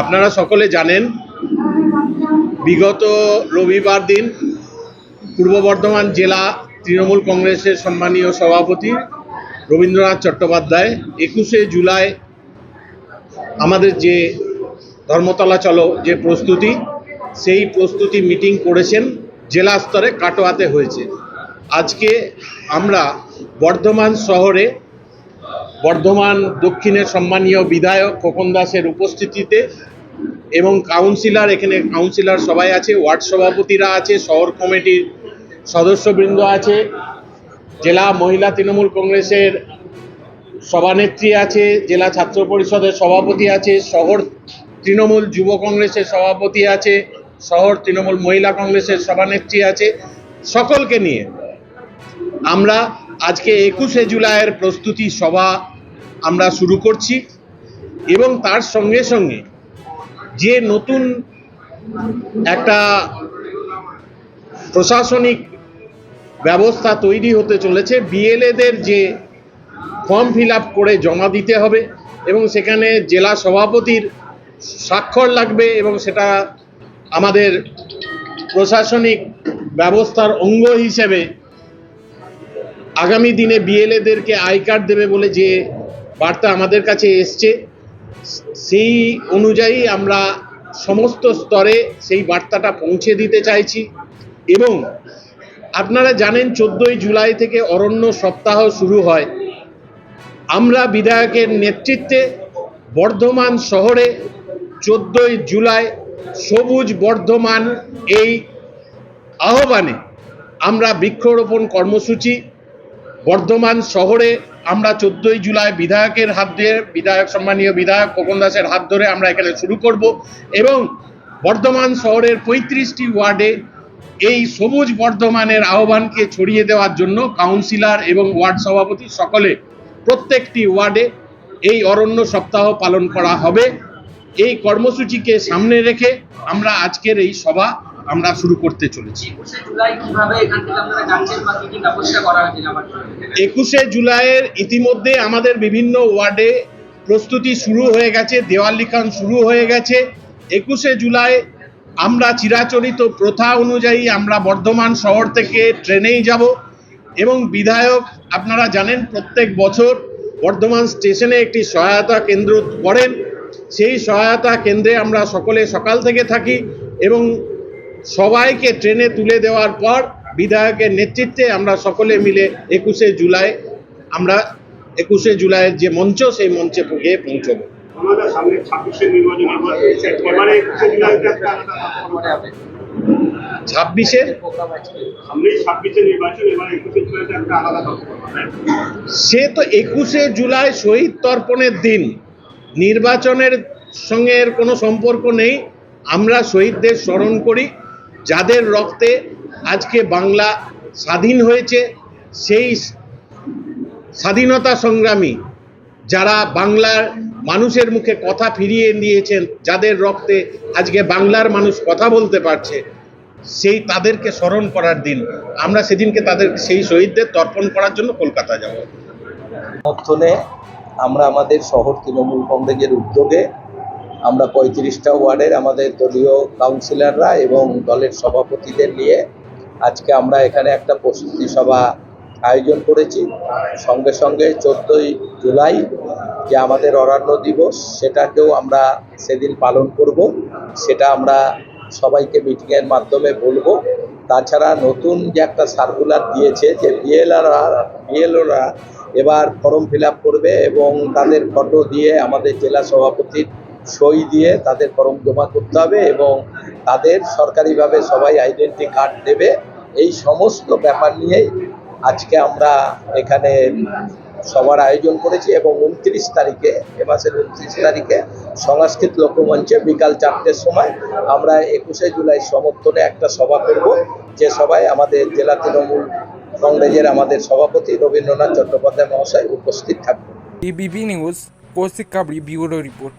আপনারা সকলে জানেন, বিগত রবিবার দিন পূর্ব বর্ধমান জেলা তৃণমূল কংগ্রেসের সম্মানীয় সভাপতি রবীন্দ্রনাথ চট্টোপাধ্যায় একুশে জুলাই আমাদের যে ধর্মতলা চলো যে প্রস্তুতি, সেই প্রস্তুতি মিটিং করেছেন জেলা স্তরে কাটোয়াতে হয়েছে। আজকে আমরা বর্ধমান শহরে বর্ধমান দক্ষিণের সম্মানীয় বিধায়ক খোকন দাসের উপস্থিতিতে এবং কাউন্সিলর, এখানে কাউন্সিলর সবাই আছে, ওয়ার্ড সভাপতিরা আছে, শহর কমিটির সদস্যবৃন্দ আছে, জেলা মহিলা তৃণমূল কংগ্রেসের সভানেত্রী আছে, জেলা ছাত্র পরিষদের সভাপতি আছে, শহর তৃণমূল যুব কংগ্রেসের সভাপতি আছে, শহর তৃণমূল মহিলা কংগ্রেসের সভানেত্রী আছে, সকলকে নিয়ে আমরা আজকে একুশে জুলাইয়ের প্রস্তুতি সভা আমরা শুরু করছি এবং তার সঙ্গে সঙ্গে যে নতুন একটা প্রশাসনিক ব্যবস্থা তৈরি হতে চলেছে, বিএলএদের যে ফর্ম ফিল আপ করে জমা দিতে হবে এবং সেখানে জেলা সভাপতির স্বাক্ষর লাগবে এবং সেটা আমাদের প্রশাসনিক ব্যবস্থার অঙ্গ হিসেবে আগামী দিনে বিএলএদেরকে আই কার্ড দেবে বলে যে বার্তা আমাদের কাছে এসছে, সেই অনুযায়ী আমরা সমস্ত স্তরে সেই বার্তাটা পৌঁছে দিতে চাইছি। এবং আপনারা জানেন চোদ্দোই জুলাই থেকে অরণ্য সপ্তাহ শুরু হয়। আমরা বিধায়কের নেতৃত্বে বর্ধমান শহরে চোদ্দোই জুলাই সবুজ বর্ধমান এই আহ্বানে আমরা বৃক্ষরোপণ কর্মসূচি বর্ধমান শহরে আমরা চোদ্দোই জুলাই বিধায়কের হাত দিয়ে, বিধায়ক, সম্মানীয় বিধায়ক খোকন দাসের হাত ধরে আমরা এখানে শুরু করব এবং বর্ধমান শহরের পঁয়ত্রিশটি ওয়ার্ডে এই সবুজ বর্ধমানের আহ্বানকে ছড়িয়ে দেওয়ার জন্য কাউন্সিলর এবং ওয়ার্ড সভাপতি সকলে প্রত্যেকটি ওয়ার্ডে এই অরণ্য সপ্তাহ পালন করা হবে। এই কর্মসূচিকে সামনে রেখে আমরা আজকের এই সভা আমরা শুরু করতে চলেছি। একুশে জুলাইয়ের ইতিমধ্যে আমাদের বিভিন্ন ওয়ার্ডে প্রস্তুতি শুরু হয়ে গেছে দেওয়াল লিখন শুরু হয়ে গেছে। একুশে জুলাই আমরা চিরাচরিত প্রথা অনুযায়ী আমরা বর্ধমান শহর থেকে ট্রেনেই যাব এবং বিধায়ক আপনারা জানেন প্রত্যেক বছর বর্ধমান স্টেশনে একটি সহায়তা কেন্দ্র করেন। সেই সহায়তা কেন্দ্রে আমরা সকলে সকাল থেকে থাকি এবং সবাইকে ট্রেনে তুলে দেওয়ার পর বিধায়কের নেতৃত্বে আমরা সকলে মিলে একুশে জুলাই আমরা একুশে জুলাইয়ের যে মঞ্চ সেই মঞ্চে গিয়ে পৌঁছবো। ছাব্বিশের সে তো একুশে জুলাই শহীদ তর্পণের দিন। নির্বাচনের সঙ্গে এর কোনো সম্পর্ক নেই। আমরা শহীদদের স্মরণ করি। যাদের রক্তে আজকে বাংলা স্বাধীন হয়েছে, সেই স্বাধীনতা সংগ্রামী যারা বাংলার মানুষের মুখে কথা ফিরিয়ে দিয়েছেন, যাদের রক্তে আজকে বাংলার মানুষ কথা বলতে পারছে, সেই তাদেরকে স্মরণ করার দিন। আমরা সেদিনকে তাদের, সেই শহীদদের তর্পণ করার জন্য কলকাতা যাব। সমর্থনে আমরা আমাদের শহর তৃণমূল কংগ্রেসের উদ্যোগে আমরা পঁয়ত্রিশটা ওয়ার্ডের আমাদের দলীয় কাউন্সিলররা এবং দলের সভাপতিদের নিয়ে আজকে আমরা এখানে একটা প্রস্তুতি সভা আয়োজন করেছি। সঙ্গে সঙ্গে চোদ্দোই জুলাই যে আমাদের অরণ্য দিবস, সেটাকেও আমরা সেদিন পালন করব। সেটা আমরা সবাইকে মিটিংয়ের মাধ্যমে বলব। তাছাড়া নতুন যে একটা সার্কুলার দিয়েছে যে বিএলআররা বিএলওরা এবার ফর্ম ফিল করবে এবং তাদের ফটো দিয়ে আমাদের জেলা সভাপতির সই দিয়ে তাদের ফর্ম জমা করতে হবে এবং তাদের সরকারিভাবে সবাই আইডেন্টি কার্ড দেবে। এই সমস্ত ব্যাপার নিয়েই আজকে আমরা এখানে সবার আয়োজন করেছি এবং উনত্রিশ তারিখে, এ মাসের উনত্রিশ তারিখে সংস্কৃত লোকমঞ্চে বিকাল চারটের সময় আমরা একুশে জুলাই সমর্থনে একটা সভা করব, যে সভায় আমাদের জেলা তৃণমূল কংগ্রেসের আমাদের সভাপতি রবীন্দ্রনাথ চট্টোপাধ্যায় মহাশয় উপস্থিত থাকবেন। ABP news, Kaushik Kabri bureau report.